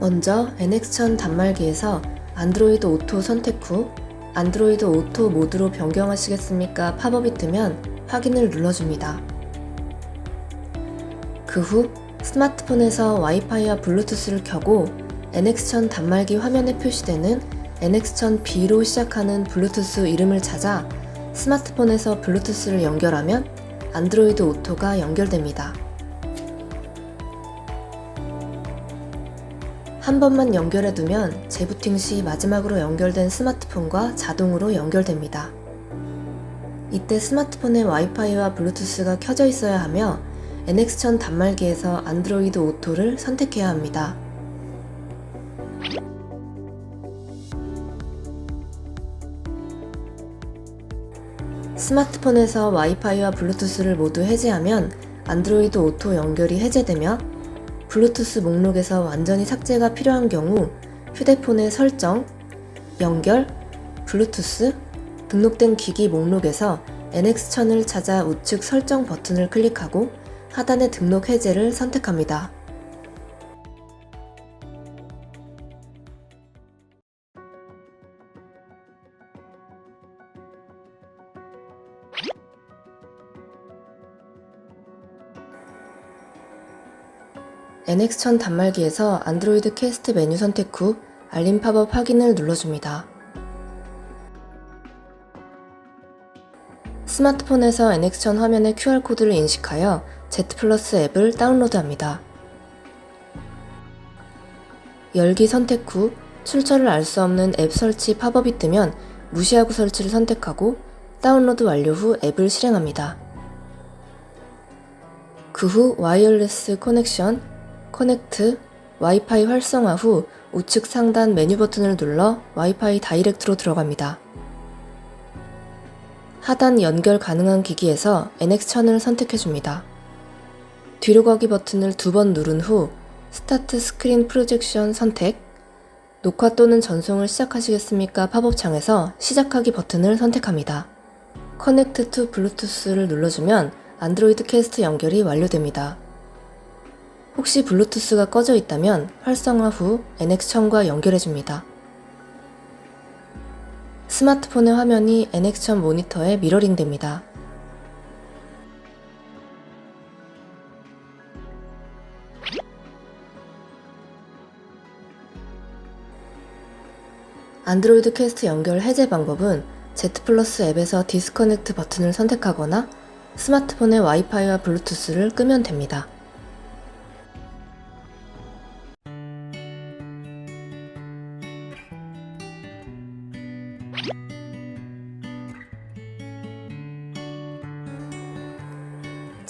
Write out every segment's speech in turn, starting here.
먼저 NX1000 단말기에서 안드로이드 오토 선택 후 안드로이드 오토 모드로 변경하시겠습니까? 팝업이 뜨면 확인을 눌러줍니다. 그 후 스마트폰에서 와이파이와 블루투스를 켜고 NX1000 단말기 화면에 표시되는 NX1000B로 시작하는 블루투스 이름을 찾아 스마트폰에서 블루투스를 연결하면 안드로이드 오토가 연결됩니다. 한 번만 연결해 두면 재부팅 시 마지막으로 연결된 스마트폰과 자동으로 연결됩니다. 이때 스마트폰의 와이파이와 블루투스가 켜져 있어야 하며 NX1000 단말기에서 안드로이드 오토를 선택해야 합니다. 스마트폰에서 와이파이와 블루투스를 모두 해제하면 안드로이드 오토 연결이 해제되며 블루투스 목록에서 완전히 삭제가 필요한 경우 휴대폰의 설정, 연결, 블루투스, 등록된 기기 목록에서 NX1000을 찾아 우측 설정 버튼을 클릭하고 하단의 등록 해제를 선택합니다. NX1000 단말기에서 안드로이드 캐스트 메뉴 선택 후 알림 팝업 확인을 눌러줍니다. 스마트폰에서 NX1000 화면의 QR코드를 인식하여 Z 플러스 앱을 다운로드합니다. 열기 선택 후 출처를 알 수 없는 앱 설치 팝업이 뜨면 무시하고 설치를 선택하고 다운로드 완료 후 앱을 실행합니다. 그 후 와이어리스 커넥션, 커넥트, 와이파이 활성화 후 우측 상단 메뉴 버튼을 눌러 와이파이 다이렉트로 들어갑니다. 하단 연결 가능한 기기에서 NX1000을 선택해줍니다. 뒤로 가기 버튼을 두 번 누른 후 스타트 스크린 프로젝션 선택, 녹화 또는 전송을 시작하시겠습니까? 팝업 창에서 시작하기 버튼을 선택합니다. 커넥트 투 블루투스를 눌러주면 안드로이드 캐스트 연결이 완료됩니다. 혹시 블루투스가 꺼져 있다면 활성화 후 NX1000과 연결해줍니다. 스마트폰의 화면이 NX1000 모니터에 미러링 됩니다. 안드로이드 캐스트 연결 해제 방법은 Z 플러스 앱에서 디스커넥트 버튼을 선택하거나 스마트폰의 와이파이와 블루투스를 끄면 됩니다.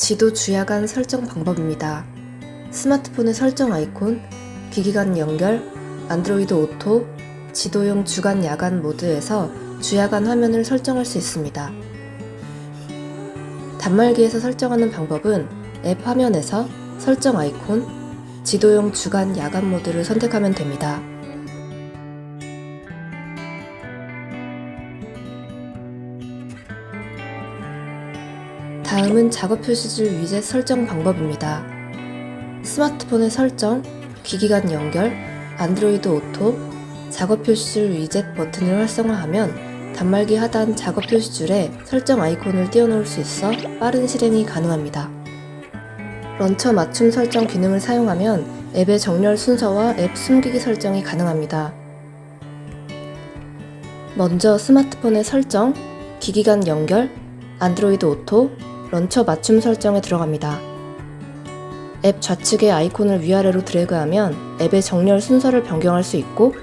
지도 주야간 설정 방법입니다. 스마트폰의 설정 아이콘, 기기 간 연결, 안드로이드 오토, 지도용 주간 야간 모드에서 주야간 화면을 설정할 수 있습니다. 단말기에서 설정하는 방법은 앱 화면에서 설정 아이콘, 지도용 주간 야간 모드를 선택하면 됩니다. 다음은 작업 표시줄 위젯 설정 방법입니다. 스마트폰의 설정, 기기 간 연결, 안드로이드 오토, 작업 표시줄 위젯 버튼을 활성화하면 단말기 하단 작업 표시줄에 설정 아이콘을 띄워놓을 수 있어 빠른 실행이 가능합니다. 런처 맞춤 설정 기능을 사용하면 앱의 정렬 순서와 앱 숨기기 설정이 가능합니다. 먼저 스마트폰의 설정, 기기 간 연결, 안드로이드 오토, 런처 맞춤 설정에 들어갑니다. 앱 좌측의 아이콘을 위아래로 드래그하면 앱의 정렬 순서를 변경할 수 있고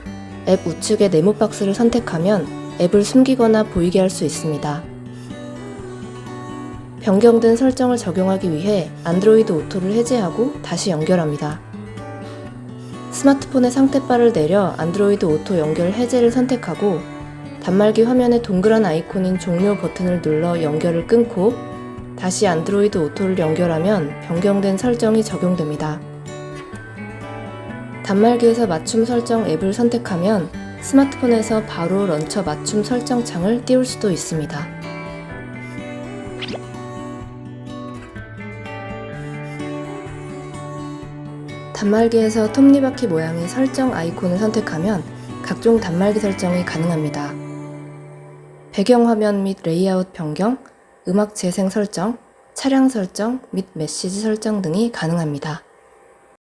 앱 우측의 네모 박스를 선택하면 앱을 숨기거나 보이게 할 수 있습니다. 변경된 설정을 적용하기 위해 안드로이드 오토를 해제하고 다시 연결합니다. 스마트폰의 상태바를 내려 안드로이드 오토 연결 해제를 선택하고 단말기 화면의 동그란 아이콘인 종료 버튼을 눌러 연결을 끊고 다시 안드로이드 오토를 연결하면 변경된 설정이 적용됩니다. 단말기에서 맞춤 설정 앱을 선택하면 스마트폰에서 바로 런처 맞춤 설정 창을 띄울 수도 있습니다. 단말기에서 톱니바퀴 모양의 설정 아이콘을 선택하면 각종 단말기 설정이 가능합니다. 배경화면 및 레이아웃 변경, 음악 재생 설정, 차량 설정 및 메시지 설정 등이 가능합니다.